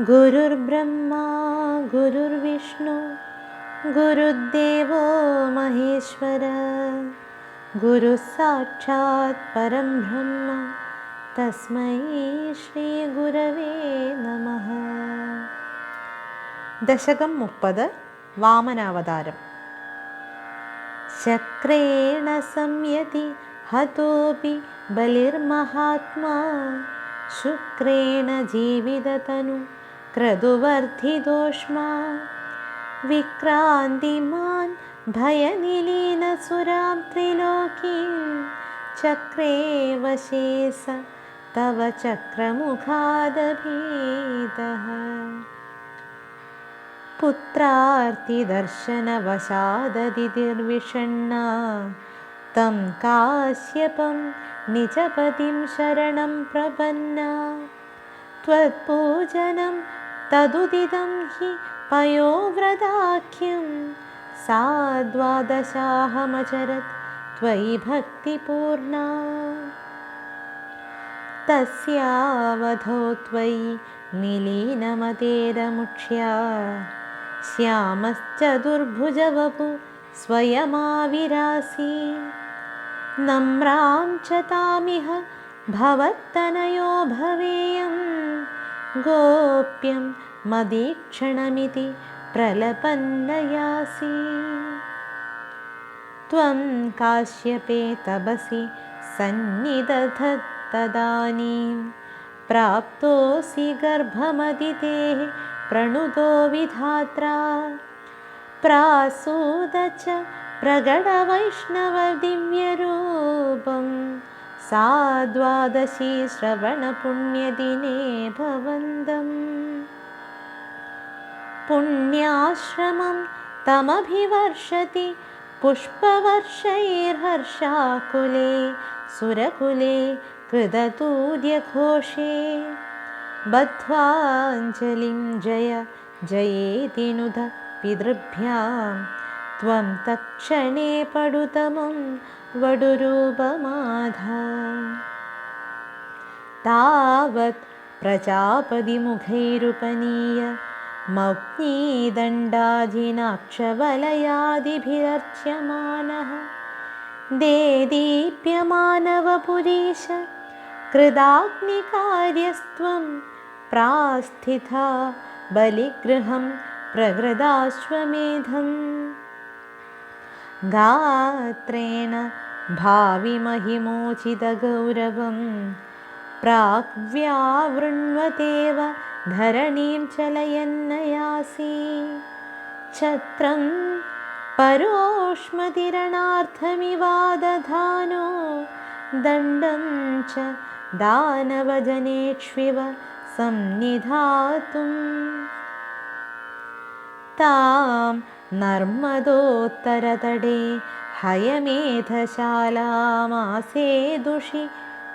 गुरुर्ब्रह्मा गुरुर्विष्णु गुरुर्देवो महेश्वर गुरुः साक्षात् परं ब्रह्म तस्मै श्रीगुरवे नमः। दशकं मुप्पद वामनावतारम्। चक्रेण संयति हतोऽपि बलिर्महात्मा शुक्रेण जीविततनु क्रतुवर्धिदोष्मा विक्रान्तिमान् भयनिलीनसुरां त्रिलोकीं। चक्रे वशे स तव चक्रमुखादभीतः पुत्रार्तिदर्शनवशाददितिर्विषण्णा तं काश्यपं निजपतिं शरणं प्रपन्ना। त्वत्पूजनं तदुदितं हि पयोव्रताख्यं सा द्वादशाहमचरत् त्वयि भक्तिपूर्णा। तस्यावधौ त्वयि निलीनमतेरमुक्ष्या। श्यामश्चतुर्भुजवपु स्वयमाविरासि। नम्रां च तामिह भवत्तनयो भवेयं गोप्यं मदीक्षणमिति प्रलपन्नयासि। त्वं काश्यपे तपसि सन्निदधत्तदानीं। प्राप्तोऽसि गर्भमदितेः प्रणुतो विधात्रा। प्रासूद च प्रगडवैष्णवदिव्यरूपं सा द्वादशी श्रवणपुण्यदिने भवन्तम् पुण्याश्रमं तमभिवर्षति पुष्पवर्षैर्हर्षाकुले सुरकुले कृततूर्यघोषे। बद्ध्वाञ्जलिं जय जयेति नुद पितृभ्यां त्वं तत्क्षणे पडुतमं वडुरूपमाधा। तावत् प्रजापतिमुखैरुपनीय मौक्नीदण्डाजिनाक्षवलयादिभिरर्च्यमानः देदीप्यमानवपुरीश कृदाग्निकार्यस्त्वं प्रास्थिता बलिगृहं प्रहृदाश्वमेधम् गात्रेण भाविमहिमोचितगौरवं प्राग्व्यावृण्वतेव धरणीं चलयन्नयासि छत्रं परोष्मतिरणार्थमिवादधानो दण्डं च दानवजनेष्विव संनिधातुं तां नर्मदोत्तरतडे हयमेधशालामासे दुषि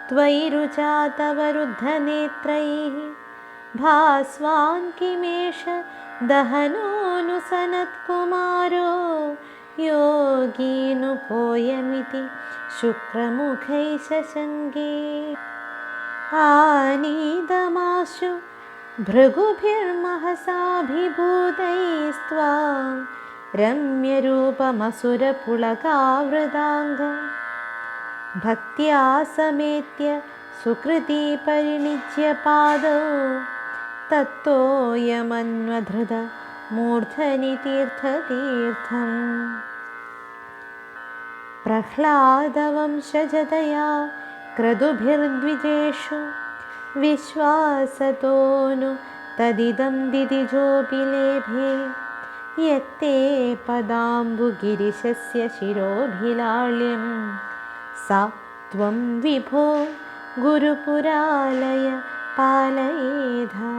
त्वयि रुचा तव रुद्धनेत्रैः भास्वान् किमेष दहनोऽनुसनत्कुमारो योगीनुपोयमिति शुक्रमुखै शशङ्गे आनीदमाशु भृगुभिर्महसाभिभूतैस्त्वां रम्यरूपमसुरपुलकावृताङ्ग भक्त्या समेत्य सुकृतिपरिणिज्य पादौ तत्तोऽयमन्वधृत मूर्धनि तीर्थतीर्थम् प्रह्लादवंशजतया क्रतुभिर्द्विजेषु विश्वासतोनु तदिदं दिदिजोऽपि लेभे यत्ते पदाम्बुगिरिशस्य शिरोभिलाल्यं सा त्वं विभो गुरुपुरालय पालयेधा